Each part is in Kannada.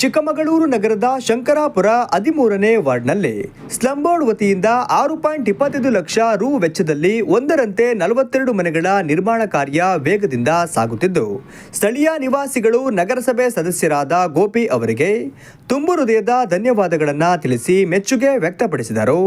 ಚಿಕ್ಕಮಗಳೂರು ನಗರದ ಶಂಕರಾಪುರ ಹದಿಮೂರನೇ ವಾರ್ಡ್ನಲ್ಲಿ ಸ್ಲಂ ಬೋರ್ಡ್ ವತಿಯಿಂದ ಆರು ಪಾಯಿಂಟ್ ಇಪ್ಪತ್ತೈದು ಲಕ್ಷ ರೂ ವೆಚ್ಚದಲ್ಲಿ ಒಂದರಂತೆ ನಲವತ್ತೆರಡು ಮನೆಗಳ ನಿರ್ಮಾಣ ಕಾರ್ಯ ವೇಗದಿಂದ ಸಾಗುತ್ತಿದ್ದು, ಸ್ಥಳೀಯ ನಿವಾಸಿಗಳು ನಗರಸಭೆ ಸದಸ್ಯರಾದ ಗೋಪಿ ಅವರಿಗೆ ತುಂಬು ಹೃದಯದ ಧನ್ಯವಾದಗಳನ್ನು ತಿಳಿಸಿ ಮೆಚ್ಚುಗೆ ವ್ಯಕ್ತಪಡಿಸಿದರು.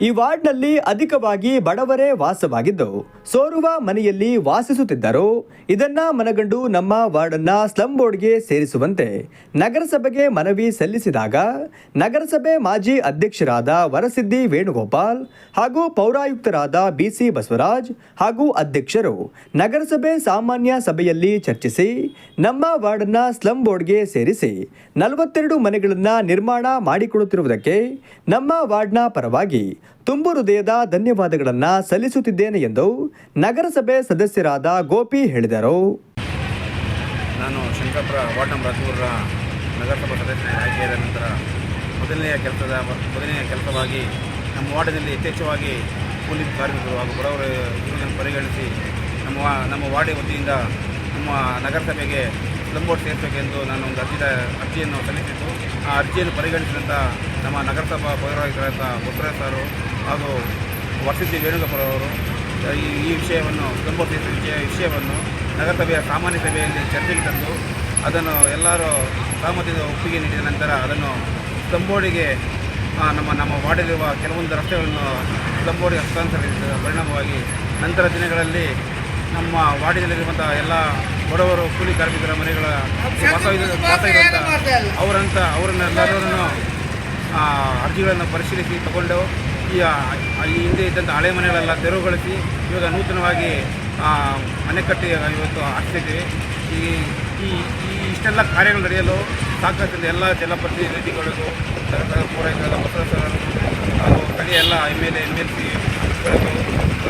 ಈ ವಾರ್ಡ್ನಲ್ಲಿ ಅಧಿಕವಾಗಿ ಬಡವರೇ ವಾಸವಾಗಿದ್ದು, ಸೋರುವ ಮನೆಯಲ್ಲಿ ವಾಸಿಸುತ್ತಿದ್ದರು. ಇದನ್ನ ಮನಗಂಡು ನಮ್ಮ ವಾರ್ಡನ್ನ ಸ್ಲಂ ಬೋರ್ಡ್ಗೆ ಸೇರಿಸುವಂತೆ ನಗರಸಭೆಗೆ ಮನವಿ ಸಲ್ಲಿಸಿದಾಗ, ನಗರಸಭೆ ಮಾಜಿ ಅಧ್ಯಕ್ಷರಾದ ವರಸಿದ್ದಿ ವೇಣುಗೋಪಾಲ್ ಹಾಗೂ ಪೌರಾಯುಕ್ತರಾದ ಬಿಸಿ ಬಸವರಾಜ್ ಹಾಗೂ ಅಧ್ಯಕ್ಷರು ನಗರಸಭೆ ಸಾಮಾನ್ಯ ಸಭೆಯಲ್ಲಿ ಚರ್ಚಿಸಿ, ನಮ್ಮ ವಾರ್ಡನ್ನ ಸ್ಲಂ ಬೋರ್ಡ್ಗೆ ಸೇರಿಸಿ ನಲವತ್ತೆರಡು ಮನೆಗಳನ್ನು ನಿರ್ಮಾಣ ಮಾಡಿಕೊಡುತ್ತಿರುವುದಕ್ಕೆ ನಮ್ಮ ವಾರ್ಡ್ನ ಪರವಾಗಿ ತುಂಬು ಹೃದಯದ ಧನ್ಯವಾದಗಳನ್ನು ಸಲ್ಲಿಸುತ್ತಿದ್ದೇನೆ ಎಂದು ನಗರಸಭೆ ಸದಸ್ಯರಾದ ಗೋಪಿ ಹೇಳಿದರು. ನಾನು ಶಂಕರಪುರ ವಾರ್ಡ್ ನಂಬರ್ ಹದಿಮೂರರ ನಗರಸಭಾ ಸದಸ್ಯ ಆಯ್ಕೆಯಾದ ನಂತರ ಮೊದಲನೆಯ ಕೆಲಸದ ಮೊದಲನೆಯ ಕೆಲಸವಾಗಿ ನಮ್ಮ ವಾರ್ಡಿನಲ್ಲಿ ಯಥೇಚ್ಛವಾಗಿ ಪೊಲೀಸ್ ಕಾರ್ಮಿಕರು ಹಾಗೂ ಬಡವರ ಇರುವುದನ್ನು ಪರಿಗಣಿಸಿ ನಮ್ಮ ನಮ್ಮ ವಾರ್ಡಿನ ವತಿಯಿಂದ ನಮ್ಮ ನಗರಸಭೆಗೆ ಸ್ಲಂಬೋರ್ಡ್ ಸೇರಿಸಬೇಕೆಂದು ನಾನು ಒಂದು ಅರ್ಜಿದ ಅರ್ಜಿಯನ್ನು ಸಲ್ಲಿಸಿದ್ದು. ಆ ಅರ್ಜಿಯನ್ನು ಪರಿಗಣಿಸಿದಂಥ ನಮ್ಮ ನಗರಸಭಾ ಪೌರಾಯುಕ್ತರಾದ ಬಸವರಾಜ್ ಸಾರು ಹಾಗೂ ವಸತಿ ವೇಣುಗೋಪಾಲ್ ಅವರು, ಈ ಈ ವಿಷಯವನ್ನು ಲಂಬೋಟ್ ಸೇರಿಸಿದ ವಿಷಯ, ವಿಷಯವನ್ನು ನಗರಸಭೆಯ ಸಾಮಾನ್ಯ ಸಭೆಯಲ್ಲಿ ಚರ್ಚೆಗೆ ತಂದು ಅದನ್ನು ಎಲ್ಲರೂ ಸಹಮತದ ಒಪ್ಪಿಗೆ ನೀಡಿದ ನಂತರ ಅದನ್ನು ಲಂಬೋಡಿಗೆ ನಮ್ಮ ನಮ್ಮ ವಾರ್ಡಲ್ಲಿರುವ ಕೆಲವೊಂದು ರಸ್ತೆಗಳನ್ನು ಲಂಬೋಡಿಗೆ ಹಸ್ತಾಂತರಿಸಿದ ಪರಿಣಾಮವಾಗಿ ನಂತರ ದಿನಗಳಲ್ಲಿ ನಮ್ಮ ವಾರ್ಡಿನಲ್ಲಿರುವಂಥ ಎಲ್ಲ ಬಡವರು ಕೂಲಿ ಕಾರ್ಮಿಕರ ಮನೆಗಳ ಅವರಂತ ಅವರನ್ನೆಲ್ಲರನ್ನು ಅರ್ಜಿಗಳನ್ನು ಪರಿಶೀಲಿಸಿ ತಗೊಂಡು ಈ ಅಲ್ಲಿ ಹಿಂದೆ ಇದ್ದಂಥ ಹಳೆ ಮನೆಗಳೆಲ್ಲ ತೆರವುಗೊಳಿಸಿ ಇವಾಗ ನೂತನವಾಗಿ ಮನೆ ಕಟ್ಟಿ ಇವತ್ತು ಹಾಕ್ತಿದ್ದೀವಿ ಈ ಈ ಈ ಇಷ್ಟೆಲ್ಲ ಕಾರ್ಯಗಳು ನಡೆಯಲು ಸಾಕಷ್ಟು ಎಲ್ಲ ಜನಪ್ರತಿನಿಧಿಗಳಿಗೂ ಪೂರೈಕೆಯಾದ ಬಸವರಾಜ್ ಸರ್ ಹಾಗೂ ಸ್ಥಳೀಯ ಎಲ್ಲ M L A M L C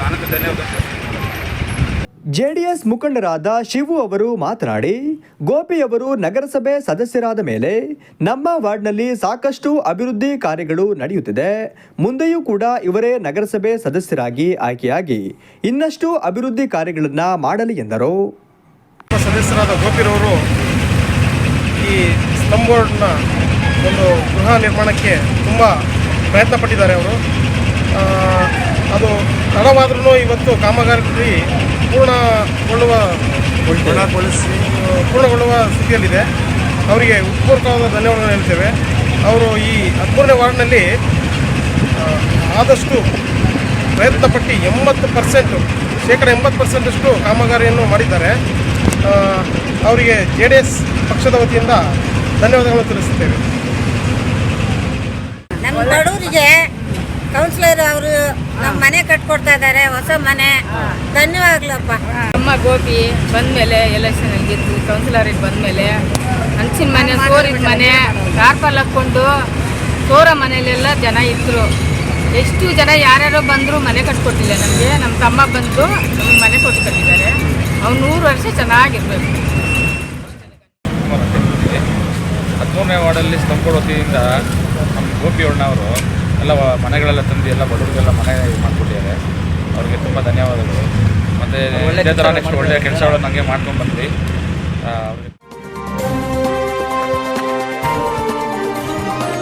Ananth ಧನ್ಯವಾದ ಜೆಡಿಎಸ್ ಮುಖಂಡರಾದ ಶಿವು ಅವರು ಮಾತನಾಡಿ, ಗೋಪಿ ಅವರು ನಗರಸಭೆ ಸದಸ್ಯರಾದ ಮೇಲೆ ನಮ್ಮ ವಾರ್ಡ್ನಲ್ಲಿ ಸಾಕಷ್ಟು ಅಭಿವೃದ್ಧಿ ಕಾರ್ಯಗಳು ನಡೆಯುತ್ತಿದೆ. ಮುಂದೆಯೂ ಕೂಡ ಇವರೇ ನಗರಸಭೆ ಸದಸ್ಯರಾಗಿ ಆಯ್ಕೆಯಾಗಿ ಇನ್ನಷ್ಟು ಅಭಿವೃದ್ಧಿ ಕಾರ್ಯಗಳನ್ನು ಮಾಡಲಿ ಎಂದರು. ಸದಸ್ಯರಾದ ಗೋಪಿರವರು ಈ ಬೋರ್ಡ್ನ ಒಂದು ಗೃಹ ನಿರ್ಮಾಣಕ್ಕೆ ತುಂಬ ಪ್ರಯತ್ನ ಪಟ್ಟಿದ್ದಾರೆ ಅವರು. ಅದು ತಡವಾದ್ರೂ ಇವತ್ತು ಕಾಮಗಾರಿ ಪೂರ್ಣಗೊಳ್ಳುವ ಪೂರ್ಣಗೊಳ್ಳುವ ಸ್ಥಿತಿಯಲ್ಲಿದೆ. ಅವರಿಗೆ ಉತ್ಪೂರ್ತವಾದ ಧನ್ಯವಾದಗಳು ಹೇಳ್ತೇವೆ. ಅವರು ಈ ಹದಿಮೂರನೇ ವಾರ್ಡ್ನಲ್ಲಿ ಆದಷ್ಟು ಪ್ರಯತ್ನಪಟ್ಟು ಎಂಬತ್ತು ಪರ್ಸೆಂಟು ಶೇಕಡ ಎಂಬತ್ತು ಪರ್ಸೆಂಟಷ್ಟು ಕಾಮಗಾರಿಯನ್ನು ಮಾಡಿದ್ದಾರೆ. ಅವರಿಗೆ ಜೆ ಡಿ ಎಸ್ ಪಕ್ಷದ ವತಿಯಿಂದ ಧನ್ಯವಾದಗಳನ್ನು ತಿಳಿಸುತ್ತೇವೆ. ನಮ್ಮ ಬಡವರಿಗೆ ಕೌನ್ಸಿಲರ್ ಅವರು ನಮ್ಮ ಮನೆ ಕಟ್ಕೊಡ್ತಾ ಇದ್ದಾರೆ ಹೊಸ ಮನೆ. ಧನ್ಯವಾಗ್ಲಪ್ಪ. ನಮ್ಮ ಗೋಪಿ ಬಂದ್ಮೇಲೆ ಎಲೆಕ್ಷನ್ ಅಲ್ಲಿ ಗೆದ್ದು ಕೌನ್ಸಿಲರಿಗೆ ಬಂದ್ಮೇಲೆ ಹಂಚಿನ ಮನೆ ಸೋರಿದ ಮನೆ ಕಾರ್ಪಲ್ ಹಾಕೊಂಡು ಸೋರ ಮನೆಯಲ್ಲೆಲ್ಲ ಜನ ಇದ್ರು. ಎಷ್ಟು ಜನ ಯಾರ್ಯಾರೋ ಬಂದರೂ ಮನೆ ಕಟ್ಕೊಟ್ಟಿಲ್ಲ ನಮಗೆ. ನಮ್ಮ ತಮ್ಮ ಬಂದು ನಮಗೆ ಮನೆ ಕೊಟ್ಟು ಕಟ್ಟಿದ್ದಾರೆ. ಅವ್ನು ನೂರು ವರ್ಷ ಚೆನ್ನಾಗಿರ್ಬೇಕು. ಹದಿಮೂರನೇ ವಾರ್ಡಲ್ಲಿ ಸ್ತಂಭ ವತಿಯಿಂದ ನಮ್ಮ ಗೋಪಿ ಅಣ್ಣವರು ಎಲ್ಲ ಮನೆಗಳೆಲ್ಲ ತಂದು ಎಲ್ಲ ಬಡವರಿಗೆಲ್ಲ ಮನೆ ಮಾಡಿಕೊಟ್ಟಿದ್ದಾರೆ. ಅವ್ರಿಗೆ ತುಂಬ ಧನ್ಯವಾದಗಳು. ಮತ್ತು ಇದೇ ಥರ ನೆಕ್ಸ್ಟ್ ಒಳ್ಳೆಯ ಕೆಲಸಗಳನ್ನು ಹಂಗೆ ಮಾಡ್ಕೊಂಡು ಬಂದ್ವಿ